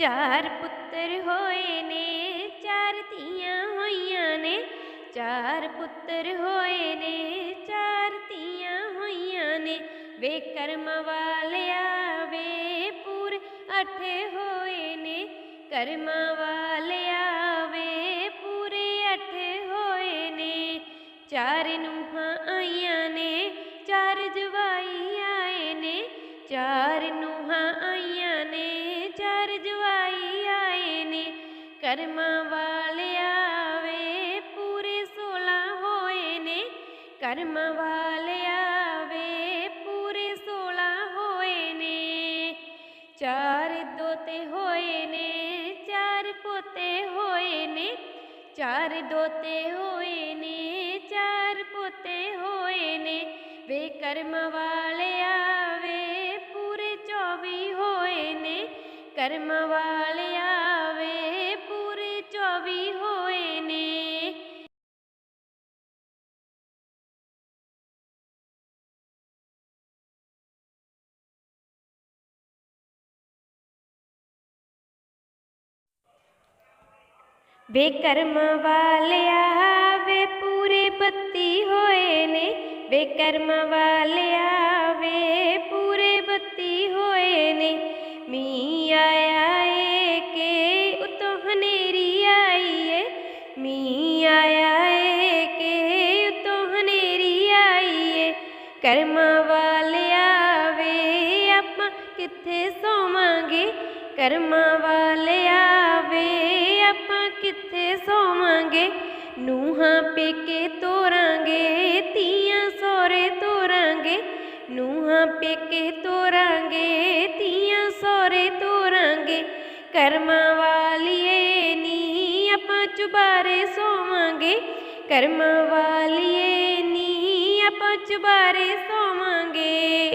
ਚਾਰ ਪੁੱਤਰ ਹੋਏ ਨੇ, ਚਾਰ ਧੀਆਂ ਹੋਈਆਂ ਨੇ। ਚਾਰ ਪੁੱਤਰ ਹੋਏ ਨੇ, ਚਾਰ ਧੀਆਂ ਹੋਈਆਂ ਨੇ। ਵੇ ਕਰਮ ਵਾਲਿਆ, ਵੇ ਪੂਰੇ ਅੱਠ ਹੋਏ ਨੇ। ਕਰਮ ਵਾਲਿਆ, ਵੇ ਪੂਰੇ ਅੱਠ ਹੋਏ ਨੇ। ਚਾਰ ਨੂੰਹਾਂ ਆਈਆਂ ਨੇ, ਚਾਰ ਜਵਾਈ ਆਏ ਨੇ। ਚਾਰ कर्मा वाले आवे पूरे सोला होए ने। कर्मा वाले आवे पूरे सोला होए ने। चार दोते होए ने, चार पोते होए ने। चार दोते होए ने, चार पोते होए ने। वे कर्म वाले पूरे चौबी होए ने। बेकर्म वाले आवे, पूरे बत्ती होए ने। बेकर्म वाले आवे, पूरे बत्ती होए ने। मी आया ए के उतो हनेरी आई है मी आया के उतो हनेरी आई है कर्म वाले आवे, आप कितने सोवांगे? कर्म वाले आवे ਕਿੱਥੇ ਸੋਵਾਂਗੇ ਨੂਹਾਂ ਪੇਕੇ ਤੋਰਾਂਗੇ ਧੀਆਂ ਸੋਰੇ ਤੋਰਾਂਗੇ ਨੂਹਾਂ ਪੇਕੇ ਤੋਰਾਂਗੇ ਧੀਆਂ ਸੋਰੇ ਤੋਰਾਂਗੇ ਕਰਮਾਂ ਵਾਲੀਏ ਨੀ ਆਪਾਂ ਚੁਬਾਰੇ ਸੋਵਾਂਗੇ ਕਰਮਾਂ ਵਾਲੀਏ ਨੀ ਆਪਾਂ ਚੁਬਾਰੇ ਸੋਵਾਂਗੇ